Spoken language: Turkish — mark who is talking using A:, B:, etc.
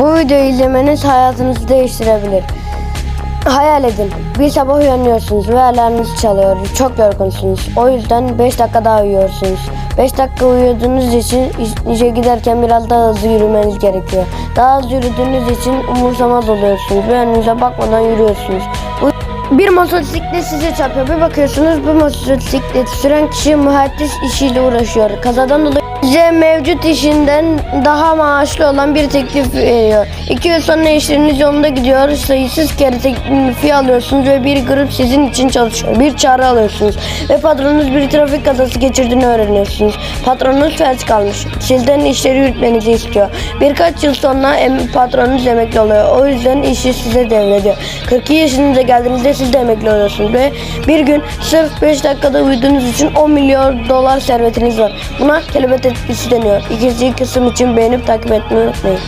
A: Bu videoyu izlemeniz hayatınızı değiştirebilir. Hayal edin. Bir sabah uyanıyorsunuz ve alarmınız çalıyor. Çok yorgunsunuz. O yüzden 5 dakika daha uyuyorsunuz. 5 dakika uyuduğunuz için işe giderken biraz daha hızlı yürümeniz gerekiyor. Daha hızlı yürüdüğünüz için umursamaz oluyorsunuz ve önünüze bakmadan yürüyorsunuz. Bir motosiklet size çarpıyor. Bir bakıyorsunuz bu motosiklet süren kişi mühendis işiyle uğraşıyor. Kazadan dolayı size mevcut işinden daha maaşlı olan bir teklif veriyor. İki yıl sonra işleriniz yolunda gidiyor. Sayısız kere teklifi alıyorsunuz ve bir grup sizin için çalışıyor. Bir çağrı alıyorsunuz ve patronunuz bir trafik kazası geçirdiğini öğreniyorsunuz. Patronunuz felç kalmış. Sizden işleri yürütmenizi istiyor. Birkaç yıl sonra em- patronunuz emekli oluyor. O yüzden işi size devrediyor. 42 yaşınıza geldiğinizde siz de emekli oluyorsunuz ve bir gün sırf 5 dakikada uyuduğunuz için 10 milyon dolar servetiniz var. Buna kelebek etkisi deniyor. İkinci kısım için beğenip takip etmeyi unutmayın.